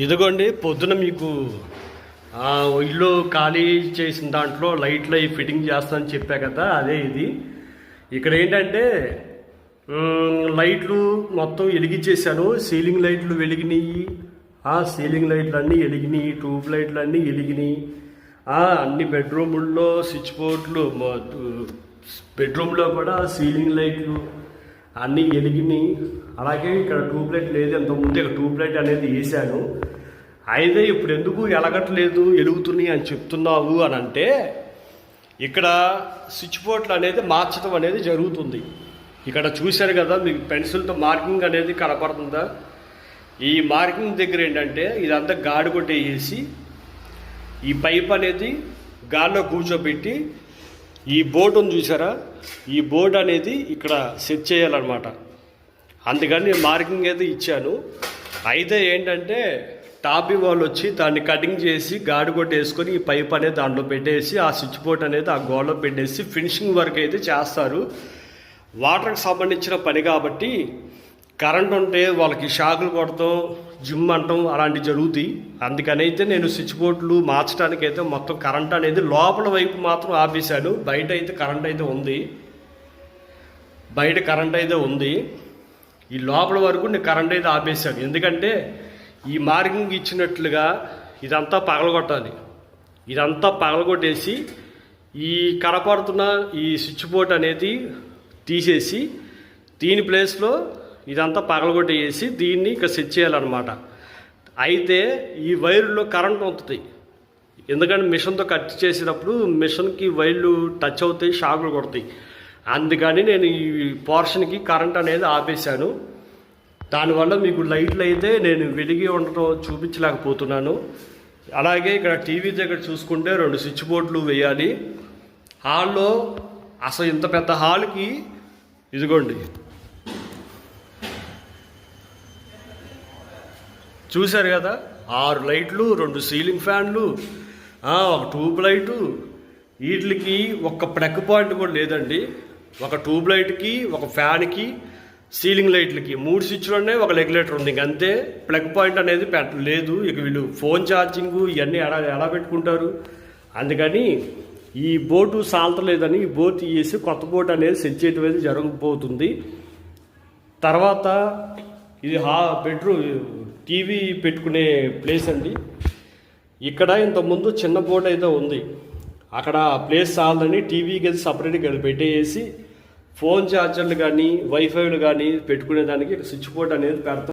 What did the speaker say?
ఇదిగోండి పొద్దున మీకు ఇల్లు ఖాళీ చేసిన దాంట్లో లైట్లు అవి ఫిట్టింగ్ చేస్తానని చెప్పా కదా అదే ఇది. ఇక్కడ ఏంటంటే లైట్లు మొత్తం వెలిగించేసాను సీలింగ్ లైట్లు వెలిగినాయి. ఆ సీలింగ్ లైట్లు అన్నీ వెలిగినాయి ట్యూబ్ లైట్లు అన్నీ వెలిగినాయి. ఆ, అన్ని బెడ్రూముల్లో స్విచ్ బోర్డులు బెడ్రూమ్లో కూడా సీలింగ్ లైట్లు అన్నీ వెలిగినాయి అలాగే ఇక్కడ ట్యూబ్ లైట్ లేదు ఎంతకుముందు ఇక్కడ ట్యూబ్ లైట్ అనేది వేసాను అయితే ఇప్పుడు ఎందుకు ఎలగట్లేదు ఎలుగుతున్నాయి అని చెప్తున్నావు అని అంటే ఇక్కడ స్విచ్ బోర్డులు అనేది మార్చడం అనేది జరుగుతుంది. ఇక్కడ చూశారు కదా మీకు పెన్సిల్తో మార్కింగ్ అనేది కనపడుతుందా? ఈ మార్కింగ్ దగ్గర ఏంటంటే ఇదంతా గాడి కొట్టేసి ఈ పైప్ అనేది గాల్లో కూర్చోబెట్టి ఈ బోర్డు ఉంది చూసారా? ఈ బోర్డు అనేది ఇక్కడ సెట్ చేయాలన్నమాట. అందుకని నేను మార్కింగ్ అయితే ఇచ్చాను. అయితే ఏంటంటే టాపీ వాళ్ళు వచ్చి దాన్ని కటింగ్ చేసి గాడి కొట్టేసుకొని ఈ పైప్ అనేది దాంట్లో పెట్టేసి ఆ స్విచ్ బోర్డ్ అనేది ఆ గోడలో పెట్టేసి ఫినిషింగ్ వర్క్ అయితే చేస్తారు. వాటర్కి సంబంధించిన పని కాబట్టి కరెంట్ ఉంటే వాళ్ళకి షాకులు కొడతాం జిమ్ అంటాం అలాంటివి జరుగుతాయి. అందుకని అయితే నేను స్విచ్ బోర్డులు మార్చడానికి అయితే మొత్తం కరెంట్ అనేది లోపల వైపు మాత్రం ఆపేశాను. బయట అయితే కరెంట్ అయితే ఉంది. బయట కరెంట్ అయితే ఉంది. ఈ లోపల వరకు నేను కరెంట్ అయితే ఆపేశాను. ఎందుకంటే ఈ మార్కింగ్ ఇచ్చినట్లుగా ఇదంతా పగలగొట్టాలి. ఇదంతా పగలగొట్టేసి ఈ కనపడుతున్న ఈ స్విచ్ బోర్డ్ అనేది తీసేసి దీని ప్లేస్లో ఇదంతా పగలగొట్టేసి దీన్ని ఇక సెట్ చేయాలన్నమాట. అయితే ఈ వైర్లో కరెంట్ ఉంటుంది ఎందుకంటే మిషన్తో కట్ చేసేటప్పుడు మిషన్కి వైర్లు టచ్ అవుతాయి షాకులు కొడతాయి. అందుకని నేను ఈ పోర్షన్కి కరెంట్ అనేది ఆపేశాను. దానివల్ల మీకు లైట్లు అయితే నేను వెలిగి ఉండటం చూపించలేకపోతున్నాను. అలాగే ఇక్కడ టీవీ దగ్గర చూసుకుంటే రెండు స్విచ్ బోర్డులు వేయాలి. హాల్లో అసలు ఇంత పెద్ద హాల్కి ఇదిగోండి. చూశారు కదా? ఆరు లైట్లు రెండు సీలింగ్ ఫ్యాన్లు ఒక ట్యూబ్ లైటు. వీటికి ఒక్క ప్లగ్ పాయింట్ కూడా లేదండి. ఒక ట్యూబ్ లైట్కి ఒక ఫ్యాన్కి సీలింగ్ లైట్లకి. మూడు స్విచ్లు ఉన్నాయి ఒక రెగ్యులేటర్ ఉంది. ఇంక అంతే. ప్లగ్ పాయింట్ అనేది పెట్ట లేదు. ఇక వీళ్ళు ఫోన్ ఛార్జింగ్ ఇవన్నీ ఎలా ఎలా పెట్టుకుంటారు? అందుకని ఈ బోటు సాల్తలేదని ఈ బోట్ తీసేసి కొత్త బోట్ అనేది సెట్ చేయడం అనేది జరగబోతుంది. తర్వాత ఇది హా బెడ్రూమ్ టీవీ పెట్టుకునే ప్లేస్ అండి. ఇక్కడ ఇంతకుముందు చిన్న బోర్డు అయితే ఉంది. అక్కడ ప్లేస్ చాలని టీవీకి అయితే సపరేట్గా పెట్టేసి ఫోన్ ఛార్జర్లు కానీ వైఫైలు కానీ పెట్టుకునే దానికి స్విచ్ బోర్డ్ అనేది పెడతాం.